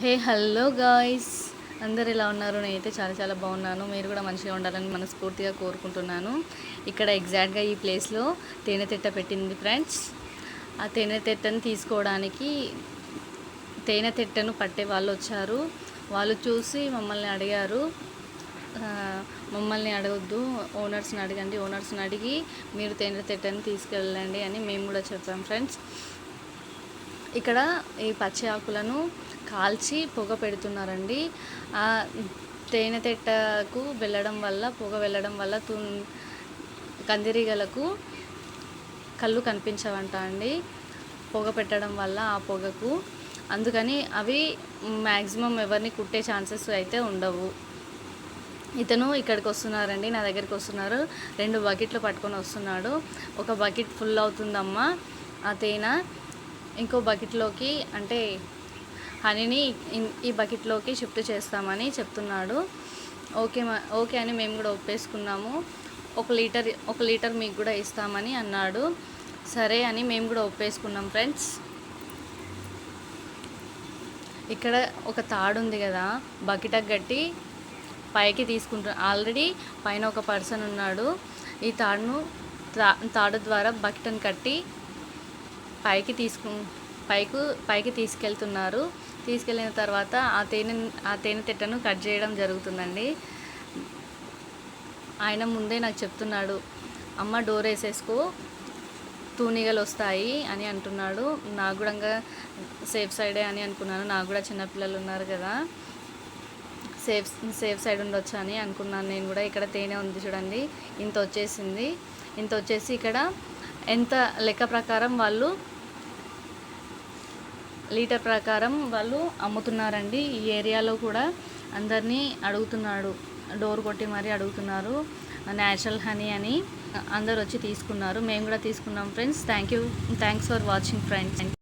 Hey hello guys. అందరు ఎలా ఉన్నారు? నేనైతే చాలా చాలా బాగున్నాను. మీరు కూడా మంచిగా ఉండాలని మనస్ఫూర్తిగా కోరుకుంటున్నాను. ఇక్కడ ఎగ్జాక్ట్గా ఈ ప్లేస్లో తేనె తిట్ట పెట్టింది ఫ్రెండ్స్. ఆ తేనె తిట్టను తీసుకోవడానికి తేనె తిట్టను పట్టే వాళ్ళు వచ్చారు. వాళ్ళు చూసి మమ్మల్ని అడిగారు. మమ్మల్ని అడగొద్దు. ఓనర్స్ని అడగండి. ఓనర్స్ని అడిగి మీరు తేనె తిట్టని తీసుకెళ్ళండి అని మేము కూడా చెప్పాం ఫ్రెండ్స్. ఇక్కడ ఈ పచ్చి ఆకులను కాల్చి పొగ పెడుతున్నారండి. ఆ తేనె తెట్టకు వెళ్ళడం వల్ల పొగ వెళ్ళడం వల్ల తు కందిరీగలకు కళ్ళు కనిపించవంట అండి. పొగ పెట్టడం వల్ల ఆ పొగకు. అందుకని అవి మ్యాక్సిమం ఎవరిని కుట్టే ఛాన్సెస్ అయితే ఉండవు. ఇతను ఇక్కడికి వస్తున్నారండి నా దగ్గరికి వస్తున్నారు రెండు బకెట్లు పట్టుకొని వస్తున్నాడు. ఒక బకెట్ ఫుల్ అవుతుందమ్మా ఆ తేనె. ఇంకో బకెట్లోకి అంటే హనీని ఈ బకెట్లోకి షిఫ్ట్ చేస్తామని చెప్తున్నాడు. ఓకే మా ఓకే అని మేము కూడా ఒప్పేసుకున్నాము. ఒక లీటర్ ఒక లీటర్ మీకు కూడా ఇస్తామని అన్నాడు. సరే అని మేము కూడా ఒప్పేసుకున్నాం ఫ్రెండ్స్. ఇక్కడ ఒక తాడు ఉంది కదా బకెట్కి గట్టి పైకి తీసుకుంటా ఆల్రెడీ పైన ఒక పర్సన్ ఉన్నాడు. ఈ తాడును తా- తాడు ద్వారా బకెట్ని కట్టి పైకి తీసుకు పైకు పైకి తీసుకెళ్తున్నారు. తీసుకెళ్ళిన తర్వాత ఆ తేనె ఆ తేనె తిట్టను కట్ చేయడం జరుగుతుందండి. ఆయన ముందే నాకు చెప్తున్నాడు అమ్మ డోర్ వేసేసుకో తూనిగలు వస్తాయి అని అంటున్నాడు. నాకు కూడా ఇంకా సేఫ్ సైడే అని అనుకున్నాను. నాకు కూడా చిన్నపిల్లలు ఉన్నారు కదా. సేఫ్ సేఫ్ సైడ్ ఉండొచ్చు అని అనుకున్నాను నేను కూడా. ఇక్కడ తేనె ఉంది చూడండి ఇంత వచ్చేసింది. ఇంత వచ్చేసి ఇక్కడ ఎంత లెక్క ప్రకారం వాళ్ళు లీటర్ ప్రకారం వాళ్ళు అమ్ముతున్నారండి. ఈ ఏరియాలో కూడా అందరినీ అడుగుతున్నాడు. డోర్ కొట్టి మరీ అడుగుతున్నారు. న్యాచురల్ హనీ అని అందరు వచ్చి తీసుకున్నారు. మేము కూడా తీసుకున్నాం friends. Thank you thanks for watching friends.